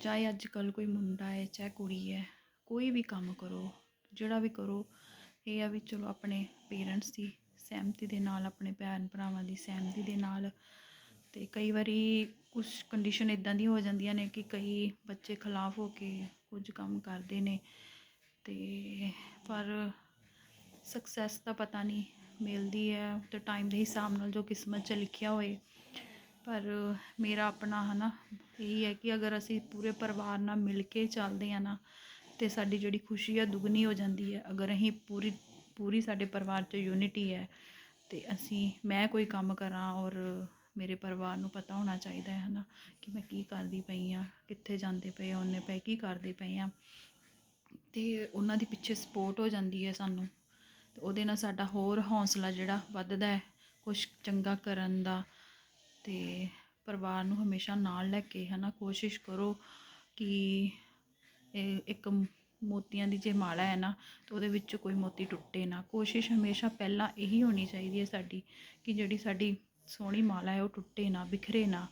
ਚਾਹੇ ਅੱਜ ਕੱਲ੍ਹ ਕੋਈ ਮੁੰਡਾ ਹੈ, ਚਾਹੇ ਕੁੜੀ ਹੈ, ਕੋਈ ਵੀ ਕੰਮ ਕਰੋ, ਜਿਹੜਾ ਵੀ ਕਰੋ, ਇਹ ਆ ਵੀ ਚਲੋ ਆਪਣੇ ਪੇਰੈਂਟਸ ਦੀ ਸਹਿਮਤੀ ਦੇ ਨਾਲ, ਆਪਣੇ ਭੈਣ ਭਰਾਵਾਂ ਦੀ ਸਹਿਮਤੀ ਦੇ ਨਾਲ ਤੇ ਕਈ ਵਾਰੀ ਕੁਝ ਕੰਡੀਸ਼ਨ ਇਦਾਂ ਦੀ ਹੋ ਜਾਂਦੀਆਂ ਨੇ ਕਿ ਕਈ ਬੱਚੇ ਖਿਲਾਫ ਹੋ ਕੇ ਕੁਝ ਕੰਮ ਕਰਦੇ ਨੇ ਤੇ ਪਰ ਸਕਸੈਸ ਦਾ ਪਤਾ ਨਹੀਂ ਮਿਲਦੀ ਹੈ ਤੇ ਟਾਈਮ ਦੇ ਹਿਸਾਬ ਨਾਲ ਜੋ ਕਿਸਮਤ 'ਚ ਲਿਖਿਆ ਹੋਏ ਪਰ ਮੇਰਾ ਆਪਣਾ ਹੈ ਨਾ ਇਹੀ ਹੈ ਕਿ ਅਗਰ ਅਸੀਂ ਪੂਰੇ ਪਰਿਵਾਰ ਨਾਲ ਮਿਲ ਕੇ ਚੱਲਦੇ ਆ ਨਾ, ਤੇ ਸਾਡੀ ਜਿਹੜੀ ਖੁਸ਼ੀ ਹੈ ਦੁੱਗਣੀ ਹੋ ਜਾਂਦੀ ਹੈ। ਅਗਰ ਅਸੀਂ ਪੂਰੀ ਪੂਰੀ ਸਾਡੇ ਪਰਿਵਾਰ 'ਚ ਯੂਨਿਟੀ ਹੈ, ਤੇ ਅਸੀਂ, ਮੈਂ ਕੋਈ ਕੰਮ ਕਰਾਂ ਔਰ ਮੇਰੇ ਪਰਿਵਾਰ ਨੂੰ ਪਤਾ ਹੋਣਾ ਚਾਹੀਦਾ ਹੈ ਨਾ ਕਿ ਮੈਂ ਕੀ ਕਰਦੀ ਪਈ ਆ ਕਿੱਥੇ ਜਾਂਦੇ ਪਏ ਆ, ਉਹਨੇ ਪਏ ਕੀ ਕਰਦੇ ਪਏ ਆ। ਤੇ ਉਹਨਾਂ ਦੀ ਪਿੱਛੇ ਸਪੋਰਟ ਹੋ ਜਾਂਦੀ ਹੈ ਸਾਨੂੰ, ਤੇ ਉਹਦੇ ਨਾਲ ਸਾਡਾ ਹੋਰ ਹੌਸਲਾ ਜਿਹੜਾ ਵੱਧਦਾ ਹੈ ਕੁਝ ਚੰਗਾ ਕਰਨ ਦਾ ਤੇ ਪਰਿਵਾਰ ਨੂੰ ਹਮੇਸ਼ਾ ਨਾਲ ਲੈ ਕੇ ਹਨਾ ਕੋਸ਼ਿਸ਼ ਕਰੋ ਕਿ ਇਹ ਇੱਕ ਮੋਤੀਆਂ ਦੀ ਜੇ ਮਾਲਾ ਹੈ ਨਾ, ਤਾਂ ਉਹਦੇ ਵਿੱਚ ਕੋਈ ਮੋਤੀ ਟੁੱਟੇ ਨਾ। ਕੋਸ਼ਿਸ਼ ਹਮੇਸ਼ਾ ਪਹਿਲਾਂ ਇਹੀ ਹੋਣੀ ਚਾਹੀਦੀ ਹੈ ਸਾਡੀ ਕਿ ਜਿਹੜੀ ਸਾਡੀ ਸੋਹਣੀ ਮਾਲਾ ਹੈ ਉਹ ਟੁੱਟੇ ਨਾ, ਬਿਖਰੇ ਨਾ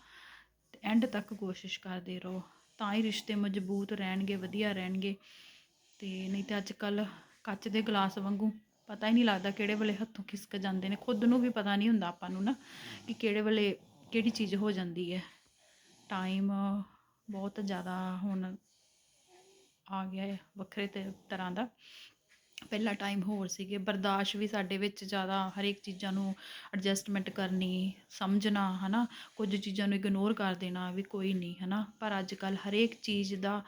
ਐਂਡ ਤੱਕ ਕੋਸ਼ਿਸ਼ ਕਰਦੇ ਰਹੋ। ਤਾਂ ਹੀ ਰਿਸ਼ਤੇ ਮਜ਼ਬੂਤ ਰਹਿਣਗੇ, ਵਧੀਆ ਰਹਿਣਗੇ। ਤੇ ਨਹੀਂ ਤਾਂ ਅੱਜ ਕੱਲ ਕੱਚ ਦੇ ਗਲਾਸ ਵਾਂਗੂ ਪਤਾ ਹੀ ਨਹੀਂ ਲੱਗਦਾ ਕਿਹੜੇ ਵੇਲੇ ਹੱਥੋਂ ਖਿਸਕ ਜਾਂਦੇ ਨੇ। ਖੁਦ ਨੂੰ ਵੀ ਪਤਾ ਨਹੀਂ ਹੁੰਦਾ ਆਪਾਂ ਨੂੰ ਨਾ ਕਿ ਕਿਹੜੇ ਵੇਲੇ ਕਿਹੜੀ ਚੀਜ਼ ਹੋ ਜਾਂਦੀ ਹੈ। ਟਾਈਮ ਬਹੁਤ ਜ਼ਿਆਦਾ ਹੁਣ ਆ ਗਿਆ ਹੈ ਵੱਖਰੇ ਤੇ ਤਰ੍ਹਾਂ ਦਾ। ਪਹਿਲਾ ਟਾਈਮ ਹੋਰ ਸੀਗੇ। ਬਰਦਾਸ਼ਤ ਵੀ ਸਾਡੇ ਵਿੱਚ ਜ਼ਿਆਦਾ ਹਰੇਕ ਚੀਜ਼ਾਂ ਨੂੰ ਐਡਜਸਟਮੈਂਟ ਕਰਨੀ, ਸਮਝਣਾ, ਹਨਾ। ਕੁਝ ਚੀਜ਼ਾਂ ਨੂੰ ਇਗਨੋਰ ਕਰ ਦੇਣਾ ਵੀ ਕੋਈ ਨਹੀਂ, ਹਨਾ। ਪਰ ਅੱਜ ਕੱਲ ਹਰੇਕ ਚੀਜ਼ ਦਾ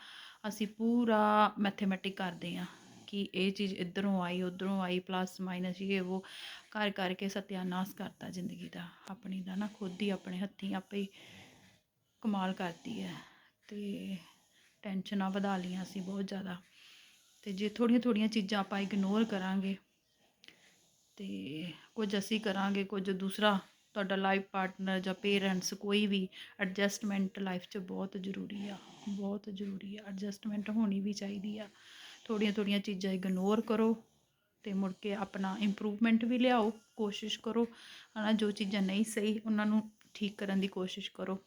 ਅਸੀਂ ਪੂਰਾ ਮੈਥਮੈਟਿਕ ਕਰਦੇ ਆ ਕਿ ਇਹ ਚੀਜ਼ ਇਧਰੋਂ ਆਈ, ਉਧਰੋਂ ਆਈ ਪਲੱਸ ਮਾਈਨਸ ਇਹ ਉਹ ਕਰ ਕਰਕੇ ਸਤਿਆਨਾਸ਼ ਕਰਤਾ ਜ਼ਿੰਦਗੀ ਦਾ, ਆਪਣੀ ਦਾ ਨਾ, ਖੁਦ ਹੀ ਆਪਣੇ ਹੱਥੀਂ ਆਪੇ ਹੀ ਕਮਾਲ ਕਰਦੀ ਹੈ ਤੇ ਟੈਨਸ਼ਨਾਂ ਵਧਾ ਲਈਆਂ ਸੀ ਬਹੁਤ ਜ਼ਿਆਦਾ ਤੇ ਜੇ ਥੋੜੀਆਂ ਥੋੜੀਆਂ ਚੀਜ਼ਾਂ ਆਪਾਂ ਇਗਨੋਰ ਕਰਾਂਗੇ ਤੇ ਕੁਝ ਅਸੀਂ ਕਰਾਂਗੇ, ਕੁਝ ਦੂਸਰਾ ਤੁਹਾਡਾ ਲਾਈਫ ਪਾਰਟਨਰ ਜਾਂ ਪੇਰੈਂਟਸ ਕੋਈ ਵੀ ਐਡਜਸਟਮੈਂਟ ਲਾਈਫ 'ਚ ਬਹੁਤ ਜ਼ਰੂਰੀ ਆ, ਬਹੁਤ ਜ਼ਰੂਰੀ ਆ ਐਡਜਸਟਮੈਂਟ ਹੋਣੀ ਵੀ ਚਾਹੀਦੀ ਆ। ਥੋੜੀਆਂ ਥੋੜੀਆਂ ਚੀਜ਼ਾਂ ਇਗਨੋਰ ਕਰੋ ਤੇ ਮੁੜ ਕੇ ਆਪਣਾ ਇੰਪਰੂਵਮੈਂਟ ਵੀ ਲਿਆਓ, ਕੋਸ਼ਿਸ਼ ਕਰੋ। ਹਨਾ, ਜੋ ਚੀਜ਼ਾਂ ਨਹੀਂ ਸਹੀ, ਉਹਨਾਂ ਨੂੰ ਠੀਕ ਕਰਨ ਦੀ ਕੋਸ਼ਿਸ਼ ਕਰੋ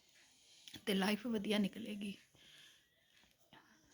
ਤੇ ਲਾਈਫ ਵਧੀਆ ਨਿਕਲੇਗੀ।